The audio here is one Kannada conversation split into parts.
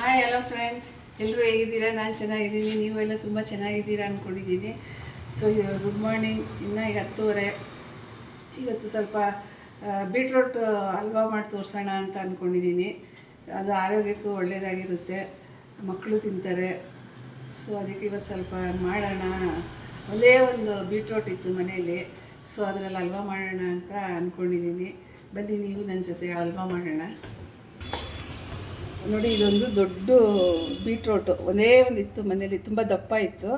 ಹಾಯ್ ಹಲೋ ಫ್ರೆಂಡ್ಸ್ ಎಲ್ಲರೂ ಹೇಗಿದ್ದೀರಾ? ನಾನು ಚೆನ್ನಾಗಿದ್ದೀನಿ. ನೀವೆಲ್ಲ ತುಂಬ ಚೆನ್ನಾಗಿದ್ದೀರಾ ಅಂದ್ಕೊಂಡಿದ್ದೀನಿ ಸೊ ಗುಡ್ ಮಾರ್ನಿಂಗ್ ಇನ್ನು ಈಗ ಹತ್ತುವರೆ. ಇವತ್ತು ಸ್ವಲ್ಪ ಬೀಟ್ರೋಟ್ ಹಲ್ವಾ ಮಾಡಿ ತೋರಿಸೋಣ ಅಂತ ಅಂದ್ಕೊಂಡಿದ್ದೀನಿ ಅದು ಆರೋಗ್ಯಕ್ಕೂ ಒಳ್ಳೆಯದಾಗಿರುತ್ತೆ ಮಕ್ಕಳು ತಿಂತಾರೆ. ಸೊ ಅದಕ್ಕೆ ಇವತ್ತು ಸ್ವಲ್ಪ ಮಾಡೋಣ. ಒಂದೇ ಒಂದು ಬೀಟ್ರೋಟ್ ಇತ್ತು ಮನೆಯಲ್ಲಿ. ಸೊ ಅದರಲ್ಲಿ ಹಲ್ವಾ ಮಾಡೋಣ ಅಂತ ಅಂದ್ಕೊಂಡಿದ್ದೀನಿ ಬನ್ನಿ, ನೀವು ನನ್ನ ಜೊತೆ ಹಲ್ವಾ ಮಾಡೋಣ. ನೋಡಿ, ಇದೊಂದು ದೊಡ್ಡ ಬೀಟ್ರೋಟು. ಒಂದೇ ಒಂದು ಇತ್ತು ಮನೇಲಿ ತುಂಬ ದಪ್ಪ ಇತ್ತು.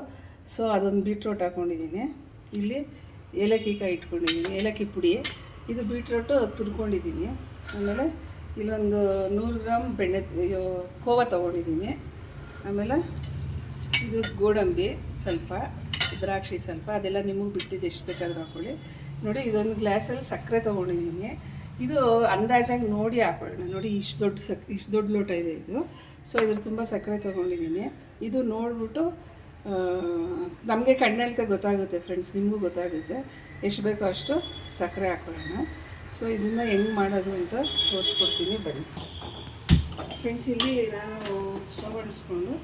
ಸೊ ಅದೊಂದು ಬೀಟ್ರೋಟ್ ಹಾಕ್ಕೊಂಡಿದ್ದೀನಿ ಇಲ್ಲಿ ಏಲಕ್ಕಿ ಕಾಯಿ ಇಟ್ಕೊಂಡಿದ್ದೀನಿ, ಏಲಕ್ಕಿ ಪುಡಿ. ಇದು ಬೀಟ್ರೋಟು ತುರ್ಕೊಂಡಿದ್ದೀನಿ. ಆಮೇಲೆ ಇಲ್ಲೊಂದು ನೂರು ಗ್ರಾಮ್ ಬೆಣ್ಣೆ ಕೋವ ತೊಗೊಂಡಿದ್ದೀನಿ. ಆಮೇಲೆ ಇದು ಗೋಡಂಬಿ ಸ್ವಲ್ಪ, ದ್ರಾಕ್ಷಿ ಸ್ವಲ್ಪ, ಅದೆಲ್ಲ ನಿಮಗೆ ಬಿಟ್ಟಿದ್ದು ಎಷ್ಟು ಬೇಕಾದರೂ ಹಾಕ್ಕೊಳ್ಳಿ ನೋಡಿ, ಇದೊಂದು ಗ್ಲಾಸಲ್ಲಿ ಸಕ್ಕರೆ ತೊಗೊಂಡಿದ್ದೀನಿ. ಇದು ಅಂದಾಜಾಗಿ ನೋಡಿ ಹಾಕೊಳ್ಳೋಣ. ನೋಡಿ ಇಷ್ಟು ದೊಡ್ಡ ಸಕ್, ಇಷ್ಟು ದೊಡ್ಡ ಲೋಟ ಇದೆ ಇದು. ಸೊ ಇದ್ರ ತುಂಬ ಸಕ್ಕರೆ ತೊಗೊಂಡಿದ್ದೀನಿ. ಇದು ನೋಡಿಬಿಟ್ಟು ನಮಗೆ ಕಣ್ಣೆಳ್ತೆ ಗೊತ್ತಾಗುತ್ತೆ ಫ್ರೆಂಡ್ಸ್ ನಿಮಗೂ ಗೊತ್ತಾಗುತ್ತೆ. ಎಷ್ಟು ಬೇಕೋ ಅಷ್ಟು ಸಕ್ಕರೆ ಹಾಕೊಳ್ಳೋಣ. ಸೊ ಇದನ್ನು ಹೆಂಗೆ ಮಾಡೋದು ಅಂತ ತೋರಿಸ್ಕೊಡ್ತೀನಿ. ಬನ್ನಿ. ಫ್ರೆಂಡ್ಸ್ ಇಲ್ಲಿ ನಾನು ಸ್ಟವ್ ಅಂಟಿಸ್ಕೊಂಡು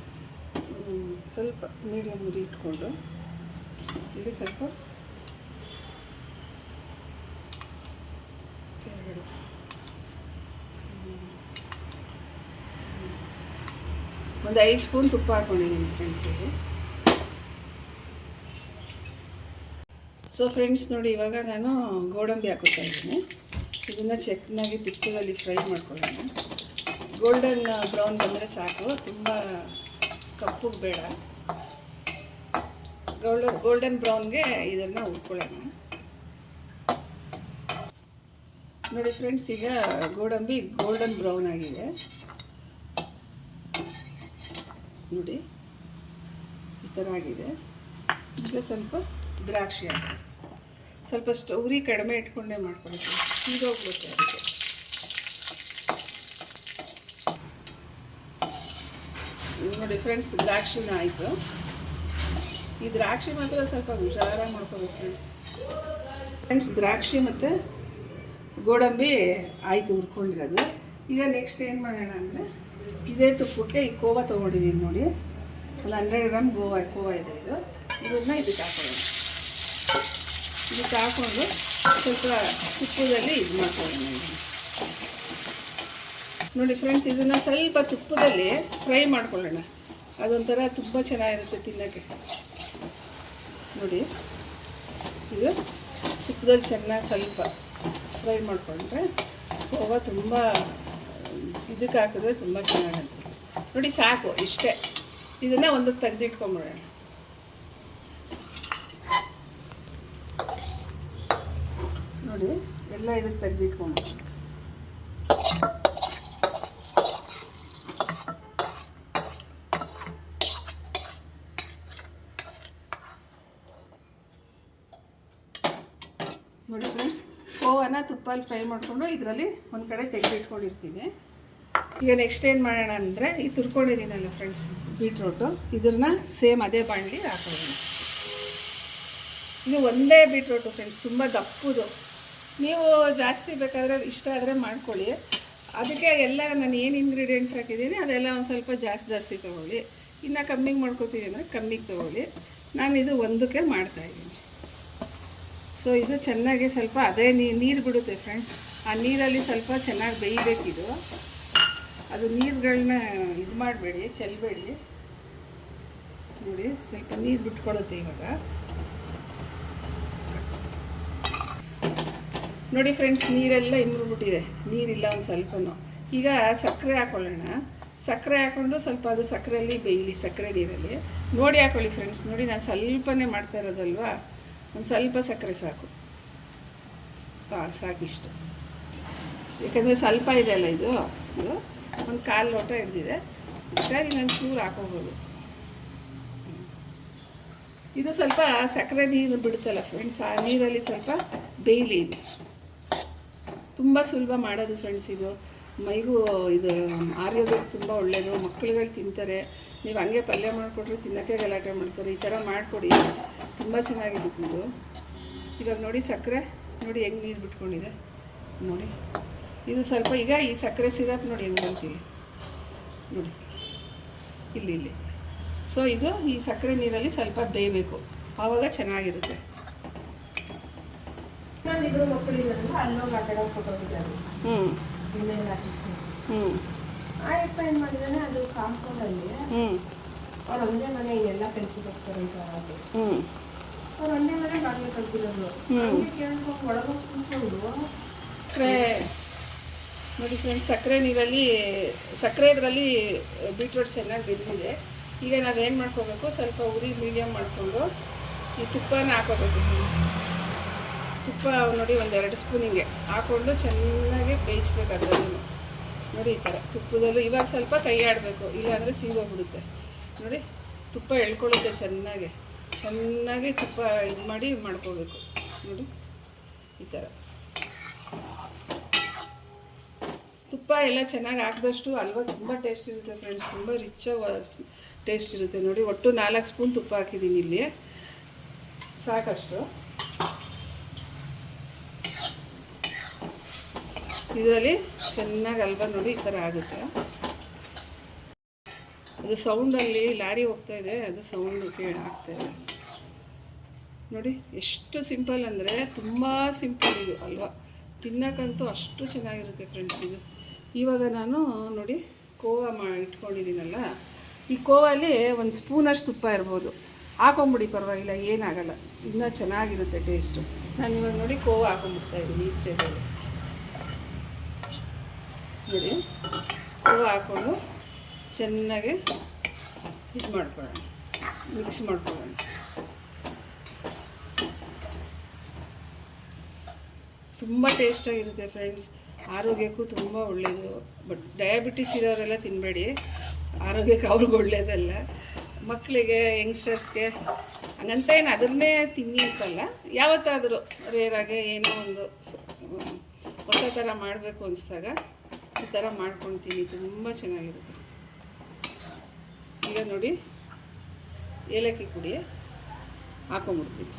ಸ್ವಲ್ಪ ಮೀಡಿಯಮ್ ಇಟ್ಕೊಂಡು, ಇಲ್ಲಿ ಸ್ವಲ್ಪ ಒಂದು ಐದು ಸ್ಪೂನ್ ತುಪ್ಪ ಹಾಕೊಂಡಿದ್ದೀನಿ ಫ್ರೆಂಡ್ಸ್ ಇದು ಸೊ ಫ್ರೆಂಡ್ಸ್ ನೋಡಿ, ಇವಾಗ ನಾನು ಗೋಡಂಬಿ ಹಾಕೋತಾ ಇದ್ದೀನಿ. ಇದನ್ನು ಚೆನ್ನಾಗಿ ತುಪ್ಪದಲ್ಲಿ ಫ್ರೈ ಮಾಡ್ಕೊಳ್ಳೋಣ. ಗೋಲ್ಡನ್ ಬ್ರೌನ್ ಬಂದರೆ ಸಾಕು. ತುಂಬ ಕಪ್ಪು ಬೇಡ. ಗೋಲ್ಡನ್ ಗೋಲ್ಡನ್ ಬ್ರೌನ್ಗೆ ಇದನ್ನು ಉಟ್ಕೊಳ್ಳೋಣ ನೋಡಿ ಫ್ರೆಂಡ್ಸ್ ಈಗ ಗೋಡಂಬಿ ಗೋಲ್ಡನ್ ಬ್ರೌನ್ ಆಗಿದೆ. ನೋಡಿ. ಈ ಥರ ಆಗಿದೆ. ಈಗ ಸ್ವಲ್ಪ ದ್ರಾಕ್ಷಿ ಹಾಕಿ. ಸ್ವಲ್ಪ ಸ್ಟೌರಿ ಕಡಿಮೆ ಇಟ್ಕೊಂಡೇ ಮಾಡ್ಕೊಳ್ತೀನಿ ಸೀದೋಗ್ಬಿಡುತ್ತೆ ಅದಕ್ಕೆ. ನೋಡಿ ಫ್ರೆಂಡ್ಸ್, ದ್ರಾಕ್ಷಿನ ಆಯಿತು. ಈ ದ್ರಾಕ್ಷಿ ಮಾತ್ರ ಸ್ವಲ್ಪ ಹುಷಾರಾಗಿ ಮಾಡ್ಕೋಬೇಕು ಫ್ರೆಂಡ್ಸ್. ಫ್ರೆಂಡ್ಸ್, ದ್ರಾಕ್ಷಿ ಮತ್ತು ಗೋಡಂಬಿ ಆಯಿತು ಹುರ್ಕೊಂಡಿರೋದು. ಈಗ ನೆಕ್ಸ್ಟ್ ಏನು ಮಾಡೋಣ ಅಂದರೆ ಇದೇ ತುಪ್ಪಕ್ಕೆ ಈ ಕೋವ ತೊಗೊಂಡಿದ್ದೀನಿ ನೋಡಿ. ಒಂದು ಹಂಡ್ರೆಡ್ ಗ್ರಾಮ್ ಗೋವಾ, ಕೋವ ಇದೆ ಇದು. ಇದನ್ನು ಇದಕ್ಕೆ ಹಾಕೊಳ್ಳೋಣ ಇದಕ್ಕೆ ಹಾಕೊಂಡು ಸ್ವಲ್ಪ ತುಪ್ಪದಲ್ಲಿ ಇದು ಮಾಡ್ಕೊಳ್ಳೋಣ ನೋಡಿ. ಫ್ರೆಂಡ್ಸ್ ಇದನ್ನು ಸ್ವಲ್ಪ ತುಪ್ಪದಲ್ಲಿ ಫ್ರೈ ಮಾಡ್ಕೊಳ್ಳೋಣ. ಅದೊಂಥರ ತುಂಬ ಚೆನ್ನಾಗಿರುತ್ತೆ ತಿನ್ನೋಕ್ಕೆ. ನೋಡಿ. ಇದು ತುಪ್ಪದಲ್ಲಿ ಚೆನ್ನಾಗಿ ಸ್ವಲ್ಪ ಫ್ರೈ ಮಾಡಿಕೊಂಡ್ರೆ ಕೋವ ತುಂಬ ಇದಕ್ಕೆ ಹಾಕಿದ್ರೆ ತುಂಬ ಚೆನ್ನಾಗಿ ಅನಿಸುತ್ತೆ. ನೋಡಿ ಸಾಕು, ಇಷ್ಟೇ. ಇದನ್ನೇ ಒಂದಕ್ಕೆ ತೆಗೆದಿಟ್ಕೊಂಬಿಡೋಣ. ನೋಡಿ, ಎಲ್ಲ ಇದಕ್ಕೆ ತೆಗೆದಿಟ್ಕೊಂಬಿಡೋಣ. ನೋಡಿ ಫ್ರೆಂಡ್ಸ್ ಕೋವನ್ನ ತುಪ್ಪಲ್ಲಿ ಫ್ರೈ ಮಾಡಿಕೊಂಡು ಇದರಲ್ಲಿ ಒಂದು ಕಡೆ ತೆಗೆದಿಟ್ಕೊಂಡಿರ್ತೀನಿ. ಈಗ ನೆಕ್ಸ್ಟ್ ಏನು ಮಾಡೋಣ ಅಂದರೆ ಈ ತುರ್ಕೊಂಡಿದ್ದೀನಲ್ಲ ಫ್ರೆಂಡ್ಸ್ ಬೀಟ್ರೋಟು ಇದನ್ನ ಸೇಮ್ ಅದೇ ಬಾಣಲಿ ಹಾಕೋಣ. ಇದು ಒಂದೇ ಬೀಟ್ರೋಟು ಫ್ರೆಂಡ್ಸ್ ತುಂಬ ದಪ್ಪದು. ನೀವು ಜಾಸ್ತಿ ಬೇಕಾದರೆ ಇಷ್ಟ ಆದರೆ ಮಾಡ್ಕೊಳ್ಳಿ. ಅದಕ್ಕೆ ಎಲ್ಲ ನಾನು ಏನು ಇಂಗ್ರೀಡಿಯೆಂಟ್ಸ್ ಹಾಕಿದ್ದೀನಿ, ಅದೆಲ್ಲ ಒಂದು ಸ್ವಲ್ಪ ಜಾಸ್ತಿ ಜಾಸ್ತಿ ತೊಗೊಳ್ಳಿ. ಇನ್ನು ಕಮ್ಮಿಗೆ ಮಾಡ್ಕೋತೀವಿ ಅಂದರೆ ಕಮ್ಮಿಗೆ ತೊಗೊಳ್ಳಿ. ನಾನು ಇದು ಒಂದಕ್ಕೆ ಮಾಡ್ತಾಯಿದ್ದೀನಿ ಸೊ ಇದು ಚೆನ್ನಾಗಿ ಸ್ವಲ್ಪ ಅದೇ ನೀರು ಬಿಡುತ್ತೆ ಫ್ರೆಂಡ್ಸ್ ಆ ನೀರಲ್ಲಿ ಸ್ವಲ್ಪ ಚೆನ್ನಾಗಿ ಬೇಯಬೇಕಿದು. ಅದು ನೀರುಗಳನ್ನ ಇದು ಮಾಡಬೇಡಿ ಚೆಲ್ಲಬೇಡಿ ನೋಡಿ, ಸ್ವಲ್ಪ ನೀರು ಬಿಟ್ಕೊಳುತ್ತೆ ಇವಾಗ. ನೋಡಿ ಫ್ರೆಂಡ್ಸ್ ನೀರೆಲ್ಲ ಇಮ್ಮಿಬಿಟ್ಟಿದೆ ನೀರಿಲ್ಲ ಒಂದು ಸ್ವಲ್ಪನೂ. ಈಗ ಸಕ್ಕರೆ ಹಾಕೊಳ್ಳೋಣ. ಸಕ್ಕರೆ ಹಾಕ್ಕೊಂಡು ಸ್ವಲ್ಪ ಅದು ಸಕ್ಕರೆಯಲ್ಲಿ ಬೇಯಲಿ, ಸಕ್ಕರೆ ನೀರಲ್ಲಿ. ನೋಡಿ ಹಾಕೊಳ್ಳಿ ಫ್ರೆಂಡ್ಸ್ ನೋಡಿ ನಾನು ಸ್ವಲ್ಪನೇ ಮಾಡ್ತಾ ಇರೋದಲ್ವಾ? ಒಂದು ಸ್ವಲ್ಪ ಸಕ್ಕರೆ ಸಾಕು. ಹಾಂ ಸಾಕಿಷ್ಟು. ಯಾಕಂದರೆ ಸ್ವಲ್ಪ ಇದೆ ಅಲ್ಲ ಇದು? ಇದು? ಒಂದು ಕಾಲು ಲೋಟ ಹಿಡ್ದಿದೆ. ಇನ್ನೊಂದು ನಾನು ಚೂರು ಹಾಕೋಬೋದು. ಇದು ಸ್ವಲ್ಪ ಸಕ್ಕರೆ ನೀರು ಬಿಡುತ್ತಲ್ಲ ಫ್ರೆಂಡ್ಸ್ ಆ ನೀರಲ್ಲಿ ಸ್ವಲ್ಪ ಬೇಯಲಿ ಇದು. ತುಂಬ ಸುಲಭ ಮಾಡೋದು ಫ್ರೆಂಡ್ಸ್ ಇದು. ಮೈಗೂ ಇದು, ಆರೋಗ್ಯಕ್ಕೆ ತುಂಬ ಒಳ್ಳೆಯದು ಮಕ್ಕಳುಗಳು ತಿಂತಾರೆ. ನೀವು ಹಂಗೆ ಪಲ್ಯ ಮಾಡಿಕೊಟ್ರೆ ತಿನ್ನೋಕ್ಕೆ ಗಲಾಟೆ ಮಾಡ್ತಾರೆ. ಈ ಥರ ಮಾಡಿಕೊಡಿ. ತುಂಬ ಚೆನ್ನಾಗಿರುತ್ತೆ ಇದು. ಇವಾಗ ನೋಡಿ ಸಕ್ಕರೆ. ನೋಡಿ ಹೆಂಗೆ ನೀರು ಬಿಟ್ಕೊಂಡಿದೆ. ನೋಡಿ. ಇದು ಸ್ವಲ್ಪ ಈಗ ಈ ಸಕ್ಕರೆ ಸಿರಪ್ ನೋಡಿ ಹೆಂಗಂತೀವಿ ನೋಡಿ. ಇಲ್ಲಿ ಇಲ್ಲಿ. ಸೊ ಇದು ಈ ಸಕ್ಕರೆ ನೀರಲ್ಲಿ ಸ್ವಲ್ಪ ಬೇಯಬೇಕು. ಆವಾಗ ಚೆನ್ನಾಗಿರುತ್ತೆ. ಹ್ಞೂ ಹ್ಞೂ ಹ್ಞೂ ಅವ್ರು ಒಂದೇ ಮನೆ ಎಲ್ಲ ಕೆಲ್ಸಕ್ಕೆ ಹೋಗ್ತಾರೆ ಅಂತ ಅದು ಹ್ಞೂ ಅವ್ರು ಒಂದೇ ಮನೆ ಬಾಗಿಲು ಕಲ್ತಿರೋದು ಕೇಳ್ಕೊಂಡು ಒಳಗೋಗಿ ಕೂತ್ಕೊಂಡು ನೋಡಿ ಫ್ರೆಂಡ್ಸ್ ಸಕ್ಕರೆ ನೀರಲ್ಲಿ, ಸಕ್ಕರೆ ಇದರಲ್ಲಿ ಬೀಟ್ರೋಟ್ ಚೆನ್ನಾಗಿ ಬೆಂದಿದೆ. ಈಗ ನಾವೇನು ಮಾಡ್ಕೋಬೇಕು? ಸ್ವಲ್ಪ ಉರಿ ಮೀಡಿಯಮ್ ಮಾಡಿಕೊಂಡು ಈ ತುಪ್ಪನ ಹಾಕೋಬೇಕು ಫ್ರೆಂಡ್ಸ್ ತುಪ್ಪ ನೋಡಿ ಒಂದೆರಡು ಸ್ಪೂನ್ ಹಿಂಗೆ ಹಾಕ್ಕೊಂಡು ಚೆನ್ನಾಗಿ ಬೇಯಿಸ್ಬೇಕು ಅದನ್ನು ನೋಡಿ ಈ ಥರ ತುಪ್ಪದಲ್ಲೂ ಇವಾಗ ಸ್ವಲ್ಪ ಕೈ ಆಡಬೇಕು, ಇಲ್ಲಾಂದರೆ ಸೀಗೋಗ್ಬಿಡುತ್ತೆ. ನೋಡಿ, ತುಪ್ಪ ಎಳ್ಕೊಳ್ಳುತ್ತೆ ಚೆನ್ನಾಗಿ. ಚೆನ್ನಾಗಿ ತುಪ್ಪ ಇದು ಮಾಡಿ ಮಾಡ್ಕೋಬೇಕು. ನೋಡಿ, ಈ ಥರ ತುಪ್ಪ ಎಲ್ಲ ಚೆನ್ನಾಗಿ ಹಾಕಿದಷ್ಟು ಹಲ್ವಾ ತುಂಬ ಟೇಸ್ಟ್ ಇರುತ್ತೆ ಫ್ರೆಂಡ್ಸ್ ತುಂಬ ರಿಚ್ ಟೇಸ್ಟ್ ಇರುತ್ತೆ ನೋಡಿ. ಒಟ್ಟು ನಾಲ್ಕು ಸ್ಪೂನ್ ತುಪ್ಪ ಹಾಕಿದ್ದೀನಿ ಇಲ್ಲಿ. ಸಾಕಷ್ಟು. ಇದರಲ್ಲಿ ಚೆನ್ನಾಗಿ ಹಲ್ವ ನೋಡಿ, ಈ ಥರ ಆಗುತ್ತೆ. ಅದು ಸೌಂಡಲ್ಲಿ ಲಾರಿ ಹೋಗ್ತಾ ಇದೆ, ಅದು ಸೌಂಡ್ ಇದೆ. ನೋಡಿ, ಎಷ್ಟು ಸಿಂಪಲ್ ಅಂದರೆ ತುಂಬ ಸಿಂಪಲ್ ಇದು ಅಲ್ವಾ. ತಿನ್ನಕ್ಕಂತೂ ಅಷ್ಟು ಚೆನ್ನಾಗಿರುತ್ತೆ ಫ್ರೆಂಡ್ಸ್ ಇದು. ಇವಾಗ ನಾನು ನೋಡಿ ಕೋವಾ ಮಾ ಇಟ್ಕೊಂಡಿದ್ದೀನಲ್ಲ, ಈ ಕೋವಲ್ಲಿ ಒಂದು ಸ್ಪೂನಷ್ಟು ತುಪ್ಪ ಇರ್ಬೋದು. ಹಾಕೊಂಬಿಡಿ, ಪರವಾಗಿಲ್ಲ, ಏನಾಗಲ್ಲ. ಇನ್ನೂ ಚೆನ್ನಾಗಿರುತ್ತೆ ಟೇಸ್ಟು ನಾನು ಇವಾಗ ನೋಡಿ ಕೋವಾ ಹಾಕೊಂಡ್ಬಿಡ್ತಾ ಇದ್ದೀನಿ ಈ ಸ್ಟೇಜಲ್ಲಿ ನೋಡಿ, ಕೋವಾ ಹಾಕ್ಕೊಂಡು ಚೆನ್ನಾಗಿ ಇದು ಮಾಡ್ಕೊಳ್ಳೋಣ. ಮಿಕ್ಸ್ ಮಾಡ್ಕೊಳ್ಳೋಣ. ತುಂಬ ಟೇಸ್ಟಾಗಿರುತ್ತೆ ಫ್ರೆಂಡ್ಸ್ ಆರೋಗ್ಯಕ್ಕೂ ತುಂಬ ಒಳ್ಳೆಯದು ಬಟ್ ಡಯಾಬಿಟಿಸ್ ಇರೋರೆಲ್ಲ ತಿನ್ನಬೇಡಿ ಆರೋಗ್ಯಕ್ಕೆ ಅವ್ರಿಗೆ ಒಳ್ಳೆಯದಲ್ಲ ಮಕ್ಕಳಿಗೆ ಯಂಗ್ಸ್ಟರ್ಸ್ಗೆ ಹಂಗಂತ ಏನು ಅದನ್ನೇ ತಿನ್ನಿ ಅಂತಲ್ಲ. ಯಾವತ್ತಾದರೂ ರೇರಾಗೆ ಏನೋ ಒಂದು ಹೊಸ ಥರ ಮಾಡಬೇಕು ಅನಿಸ್ದಾಗ ಈ ಥರ ಮಾಡ್ಕೊಳ್ತೀನಿ ತುಂಬ ಚೆನ್ನಾಗಿರುತ್ತೆ. ಈಗ ನೋಡಿ, ಏಲಕ್ಕಿ ಪುಡಿ ಹಾಕೊಂಡ್ಬಿಡ್ತೀನಿ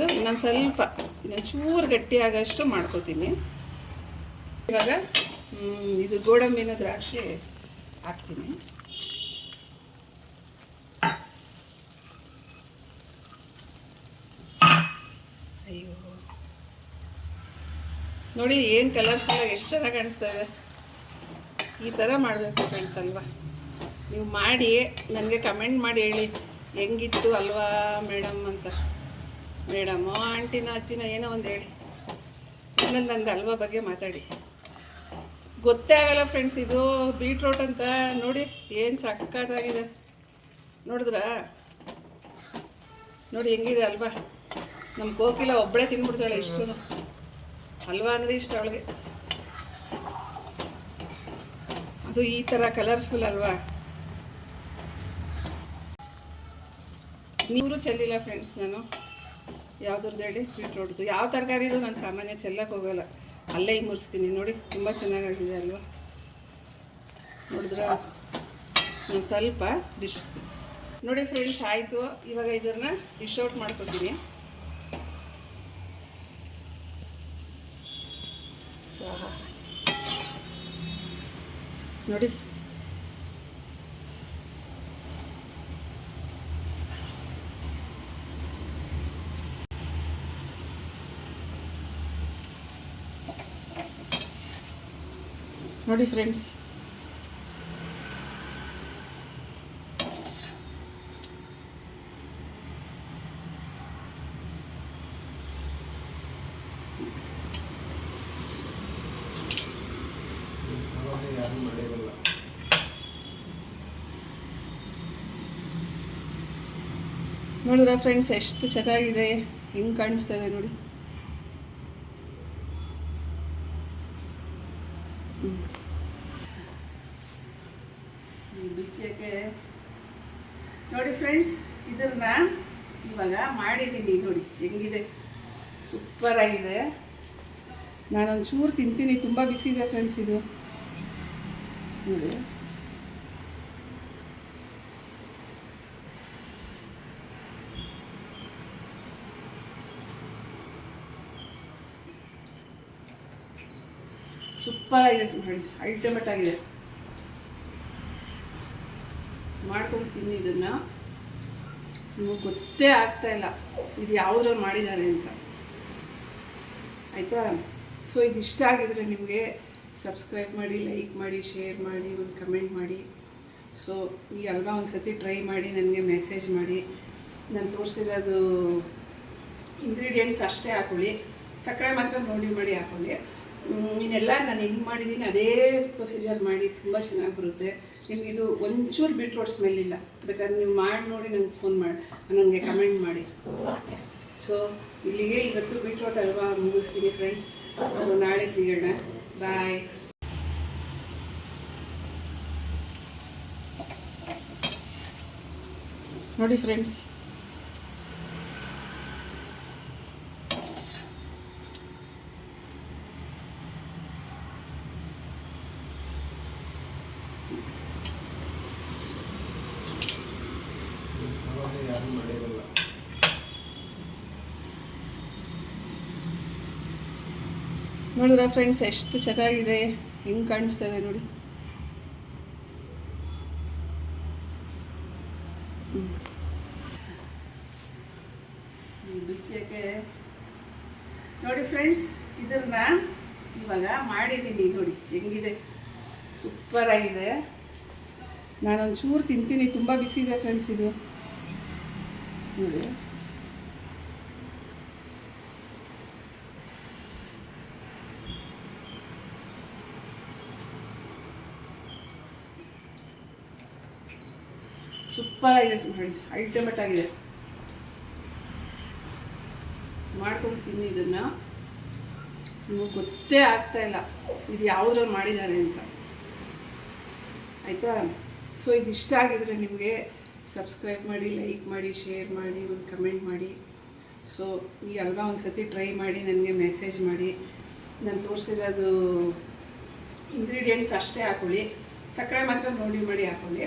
ಇದು ನಾನು ಸ್ವಲ್ಪ ಚೂರು ಗಟ್ಟಿ ಆಗೋಷ್ಟು ಮಾಡ್ಕೋತೀನಿ ಇವಾಗ ಇದು ಗೋಡಂಬಿನ ದ್ರಾಕ್ಷಿ ಹಾಕ್ತೀನಿ. ಅಯ್ಯೋ. ನೋಡಿ, ಏನು ಕಲರ್ಫುಲ್ಲಾಗಿ ಎಷ್ಟು ಚೆನ್ನಾಗಿ ಕಾಣಿಸ್ತಾ ಇದೆ. ಈ ಥರ ಮಾಡಬೇಕು ಫ್ರೆಂಡ್ಸ್ ಅಲ್ವಾ? ನೀವು ಮಾಡಿ, ನನಗೆ ಕಮೆಂಟ್ ಮಾಡಿ ಹೇಳಿ. ಹೆಂಗಿತ್ತು ಅಲ್ವಾ ಮೇಡಮ್ ಅಂತ. ಮೇಡಮೋ ಆಂಟಿನ, ಅಜ್ಜಿನ ಏನೋ ಒಂದು ಹೇಳಿ. ಇನ್ನೊಂದು ನಂದು ಅಲ್ವಾ ಬಗ್ಗೆ ಮಾತಾಡಿ. ಗೊತ್ತೇ ಆಗಲ್ಲ ಫ್ರೆಂಡ್ಸ್ ಇದು ಬೀಟ್ರೋಟ್ ಅಂತ ನೋಡಿ ಏನು ಸಕ್ಕತ್ತಾಗಿದೆ ನೋಡಿದ್ರಾ? ನೋಡಿ ಹೆಂಗಿದೆ ಅಲ್ವಾ? ನಮ್ಮ ಕೋಕಿಲ ಒಬ್ಬಳೇ ತಿನ್ಬಿಡ್ತಾಳೆ ಇಷ್ಟು ಅಲ್ವಾ ಅಂದರೆ ಇಷ್ಟ ಅವಳಿಗೆ. ಅದು ಈ ಥರ ಕಲರ್ಫುಲ್ ಅಲ್ವಾ? ನೀರು ಚೆಲ್ಲಿಲ್ಲ ಫ್ರೆಂಡ್ಸ್ ನಾನು. ಯಾವ್ದ್ರದ್ದು ಹೇಳಿ ಬೀಟ್ರೋಟ್ದು ಯಾವ ತರಕಾರಿದು ನಾನು ಸಾಮಾನ್ಯ ಚೆಲ್ಲಕ್ಕೆ ಹೋಗಲ್ಲ. ಅಲ್ಲೇ ಮುರಿಸ್ತೀನಿ. ನೋಡಿ, ತುಂಬ ಚೆನ್ನಾಗಾಗಿದೆ ಅಲ್ವಾ? ನೋಡಿದ್ರ? ನಾನು ಸ್ವಲ್ಪ ಡಿಶ್ ನೋಡಿ ಫ್ರೆಂಡ್ಸ್ ಆಯಿತು. ಇವಾಗ ಇದನ್ನ ಡಿಶ್ ಔಟ್ ಮಾಡ್ಕೊತೀನಿ. ನೋಡಿ ನೋಡಿ ಫ್ರೆಂಡ್ಸ್. ನೋಡಿದ್ರ ಫ್ರೆಂಡ್ಸ್ ಎಷ್ಟು ಚೆನ್ನಾಗಿದೆ ಹೆಂಗೆ ಕಾಣಿಸ್ತಾ ಇದೆ ನೋಡಿ ಹ್ಮ್. ಈ ಬಿಸಿಯಕ್ಕೆ ನೋಡಿ ಫ್ರೆಂಡ್ಸ್ ಇದನ್ನ ಇವಾಗ ಮಾಡಿದ್ದೀನಿ ನೋಡಿ, ಹೆಂಗಿದೆ? ಆಗಿದೆ. ನಾನೊಂದು ಚೂರು ತಿಂತೀನಿ, ತುಂಬ ಬಿಸಿ ಇದೆ ಫ್ರೆಂಡ್ಸ್ ಇದು. ನೋಡಿ. ಸೂಪರ್ ಆಗಿದೆ ಫ್ರೆಂಡ್ಸ್ ಅಲ್ಟಿಮೇಟ್ ಆಗಿದೆ. ಮಾಡ್ಕೊಂಡು ತಿನ್ನಿ ಇದನ್ನು. ನಿಮಗೆ ಗೊತ್ತೇ ಆಗ್ತಾ ಇಲ್ಲ ಇದು ಯಾವುದ್ರಲ್ಲಿ ಮಾಡಿದ್ದಾರೆ ಅಂತ. ಆಯಿತಾ? ಸೊ ಇದು ಇಷ್ಟ ಆಗಿದ್ರೆ ನಿಮಗೆ ಸಬ್ಸ್ಕ್ರೈಬ್ ಮಾಡಿ ಲೈಕ್ ಮಾಡಿ ಶೇರ್ ಮಾಡಿ, ಒಂದು ಕಮೆಂಟ್ ಮಾಡಿ. ಸೊ ಈ ಅಲ್ವ ಒಂದು ಸತಿ ಟ್ರೈ ಮಾಡಿ, ನನಗೆ ಮೆಸೇಜ್ ಮಾಡಿ. ನಾನು ತೋರಿಸಿರೋದು ಇಂಗ್ರೀಡಿಯೆಂಟ್ಸ್ ಅಷ್ಟೇ ಹಾಕೊಳ್ಳಿ. ಸಕ್ಕರೆ ಮಾತ್ರ ನೋಡಿ ಮಾಡಿ ಹಾಕೊಳ್ಳಿ. ಹ್ಮ್, ಇನ್ನೆಲ್ಲ ನಾನು ಹೆಂಗೆ ಮಾಡಿದ್ದೀನಿ ಅದೇ ಪ್ರೊಸೀಜರ್ ಮಾಡಿ ತುಂಬ ಚೆನ್ನಾಗಿ ಬರುತ್ತೆ. ನಿಮಗಿದು ಒಂಚೂರು ಬೀಟ್ರೋಟ್ ಸ್ಮೆಲ್ ಇಲ್ಲ. ಬೇಕಾದ್ರೆ ನೀವು ಮಾಡಿ ನೋಡಿ ನಂಗೆ ಫೋನ್ ಮಾಡಿ ನನಗೆ ಕಮೆಂಟ್ ಮಾಡಿ. ಸೊ ಇಲ್ಲಿಗೆ ಇವತ್ತು ಬೀಟ್ರೋಟ್ ಅಲ್ವಾ ಮುಗಿಸ್ತೀನಿ ಫ್ರೆಂಡ್ಸ್ ಸೊ ನಾಳೆ ಸಿಗೋಣ. ಬಾಯ್ ನೋಡಿ ಫ್ರೆಂಡ್ಸ್ ನೋಡಿದ್ರ ಫ್ರೆಂಡ್ಸ್ ಎಷ್ಟು ಚೆನ್ನಾಗಿದೆ ಹೆಂಗೆ ಕಾಣಿಸ್ತದೆ ನೋಡಿ. ನೋಡಿ ಫ್ರೆಂಡ್ಸ್ ಇದನ್ನ ಇವಾಗ ಮಾಡಿದ್ದೀನಿ ನೋಡಿ, ಹೆಂಗಿದೆ ಸೂಪರ್ ಆಗಿದೆ. ನಾನೊಂದು ಚೂರು ತಿಂತೀನಿ, ತುಂಬ ಬಿಸಿ ಇದೆ ಫ್ರೆಂಡ್ಸ್ ಇದು. ನೋಡಿ. ಸೂಪರ್ ಆಗಿದೆ ಫ್ರೆಂಡ್ಸ್ ಅಲ್ಟಿಮೇಟ್ ಆಗಿದೆ. ಮಾಡ್ಕೊಂಡು ತಿನ್ನಿ ಇದನ್ನು. ನಿಮಗೆ ಗೊತ್ತೇ ಆಗ್ತಾ ಇಲ್ಲ. ಇದು ಯಾವುದ್ರಲ್ಲಿ ಮಾಡಿದ್ದಾರೆ ಅಂತ. ಆಯಿತಾ? ಸೊ ಇದು ಇಷ್ಟ ಆಗಿದ್ರೆ ನಿಮಗೆ ಸಬ್ಸ್ಕ್ರೈಬ್ ಮಾಡಿ ಲೈಕ್ ಮಾಡಿ ಶೇರ್ ಮಾಡಿ, ಒಂದು ಕಮೆಂಟ್ ಮಾಡಿ. ಸೊ ಈ ಅಲ್ಲ ಒಂದು ಸತಿ ಟ್ರೈ ಮಾಡಿ, ನನಗೆ ಮೆಸೇಜ್ ಮಾಡಿ. ನಾನು ತೋರಿಸಿರೋದು ಇಂಗ್ರೀಡಿಯೆಂಟ್ಸ್ ಅಷ್ಟೇ ಹಾಕೊಳ್ಳಿ. ಸಕ್ಕರೆ ಮಾತ್ರ ನೋಡಿ ಮಾಡಿ ಹಾಕೊಳ್ಳಿ.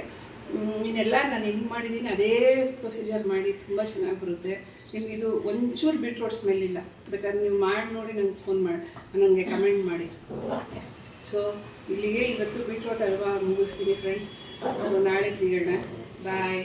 ಹ್ಮ್, ಇನ್ನೆಲ್ಲ ನಾನು ಹೆಂಗೆ ಮಾಡಿದ್ದೀನಿ ಅದೇ ಪ್ರೊಸೀಜರ್ ಮಾಡಿ ತುಂಬ ಚೆನ್ನಾಗಿ ಬರುತ್ತೆ. ನಿಮಗಿದು ಒಂಚೂರು ಬೀಟ್ರೋಟ್ ಸ್ಮೆಲ್ ಇಲ್ಲ. ಬೇಕಾದ್ರೆ ನೀವು ಮಾಡಿ ನೋಡಿ ನಂಗೆ ಫೋನ್ ಮಾಡಿ ನನಗೆ ಕಮೆಂಟ್ ಮಾಡಿ. ಸೊ ಇಲ್ಲಿಗೆ ಇವತ್ತು ಬೀಟ್ರೋಟ್ ಅಲ್ವಾ ಮುಗಿಸ್ತೀನಿ ಫ್ರೆಂಡ್ಸ್ ಸೊ ನಾಳೆ ಸಿಗೋಣ. ಬಾಯ್